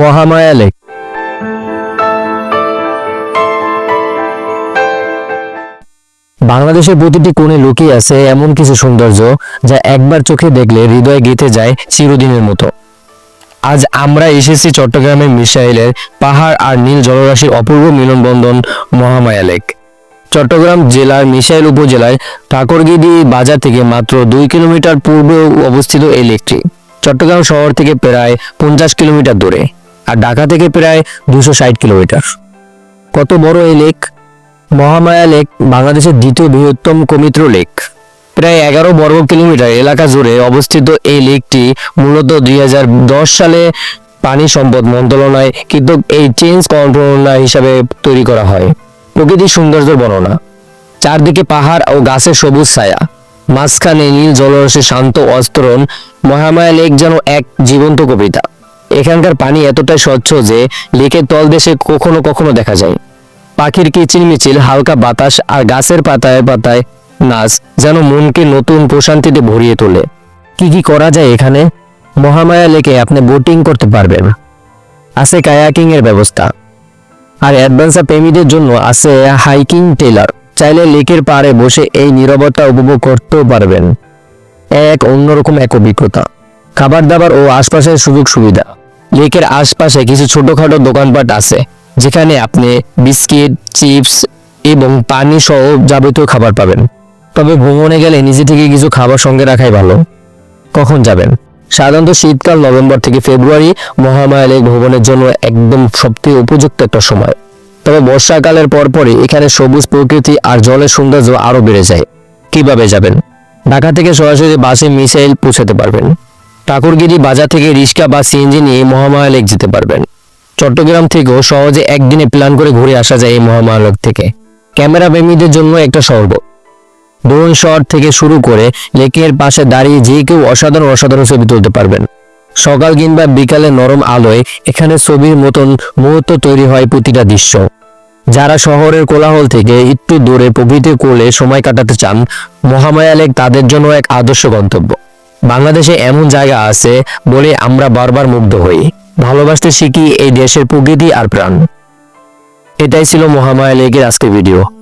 Mahamaya lake বাংলাদেশের প্রতিটি কোণে লুকিয়ে আছে এমন কিছু সৌন্দর্য যা একবার চোখে দেখলে হৃদয়ে গেঁথে যায় চিরদিনের মতো। আজ আমরা এসেছি চট্টগ্রামের মিসাইলের পাহাড় আর নীল জলরাশির অপূর্ব মিলনবন্ধন মহামায়া লেক। চট্টগ্রাম জেলার মিসাইল উপজেলায় ঠাকুরগিদি বাজার থেকে মাত্র দুই কিলোমিটার পূর্বে অবস্থিত এই লেকটি। চট্টগ্রাম শহর থেকে প্রায় পঞ্চাশ কিলোমিটার দূরে আর ঢাকা থেকে প্রায় দুশো ষাট কিলোমিটার। কত বড় এই লেক? মহামায়া লেক, বাংলাদেশের দ্বিতীয় বৃহত্তম কমিত্র লেক। প্রায় এগারো বর্গ কিলোমিটার এলাকা জুড়ে অবস্থিত এই লেকটি মূলত দুই হাজার দশ সালে পানি সম্পদ মন্ত্রণালয়, কিন্তু এই চেঞ্জ কন্ট্রোলার হিসাবে তৈরি করা হয়। প্রকৃতির সৌন্দর্যের বর্ণনা। চারদিকে পাহাড় ও গাছের সবুজ ছায়া। মাঝখানে নীল জলরাশির শান্ত অস্তরণ, মহামায়া লেক যেন এক জীবন্ত কবিতা। এখানকার পানি এতটাই স্বচ্ছ যে লেকের তলদেশে কখনো কখনো দেখা যায়। পাখির কিচিরমিচিল হালকা বাতাস আর গাছের পাতায় পাতায় নাচ যেন মনকে নতুন প্রশান্তিতে ভরিয়ে তোলে। কি কি করা যায় এখানে? মহামায়া লেকে আপনি বোটিং করতে পারবেন। আছে কায়াকিং এর ব্যবস্থা। আর অ্যাডভেঞ্চার প্রেমীদের জন্য আছে হাইকিং টেলার। চাইলে লেকের পাড়ে বসে এই নীরবতা উপভোগ করতেও পারবেন। এক অন্যরকম এক অভিজ্ঞতা। খাবার দাবার ও আশপাশের সুযোগ সুবিধা। লেকের আশপাশে কিছু ছোটখাটো দোকানপাট আছে, যেখানে আপনি বিস্কিট, চিপস এবং পানি সহ যাবতীয় খাবার পাবেন। তবে ভ্রমণে গেলে নিজে থেকে কিছু খাবার সঙ্গে রাখাই ভালো। কখন যাবেন? সাধারণত শীতকাল নভেম্বর থেকে ফেব্রুয়ারি মহামায়া লেক ভ্রমণের জন্য একদম সবথেকে উপযুক্ত একটা সময়। তবে বর্ষাকালের পরপরই এখানে সবুজ প্রকৃতি আর জলের সৌন্দর্য আরও বেড়ে যায়। কীভাবে যাবেন? ঢাকা থেকে সরাসরি বাসে মিসাইল পৌঁছাতে পারবেন। ঠাকুরগিরি বাজার থেকে রিক্সা বা সিএনজি নিয়ে মহামায়া লেক যেতে পারবেন। চট্টগ্রাম থেকেও সহজে একদিনে প্ল্যান করে ঘুরে আসা যায় এই মহামায়া লেক থেকে। ক্যামেরা প্রেমীদের জন্য একটা স্বর্গ ড্রোন শট থেকে শুরু করে লেকের পাশে দাঁড়িয়ে যে কেউ অসাধারণ অসাধারণ ছবি তুলতে পারবেন। সকাল কিংবা বিকালে নরম আলোয় এখানে ছবির মতন মুহূর্ত তৈরি হয় প্রতিটা দৃশ্য। যারা শহরের কোলাহল থেকে একটু দূরে প্রকৃতির কোলে সময় কাটাতে চান, মহামায়া লেক তাদের জন্য এক আদর্শ গন্তব্য। বাংলাদেশে এমন জায়গা আছে বলে আমরা বারবার মুগ্ধ হই। ভালোবাসতে শিখি এই দেশের প্রকৃতি আর প্রাণ। এটাই ছিল মহামায়া লেকের আজকের ভিডিও।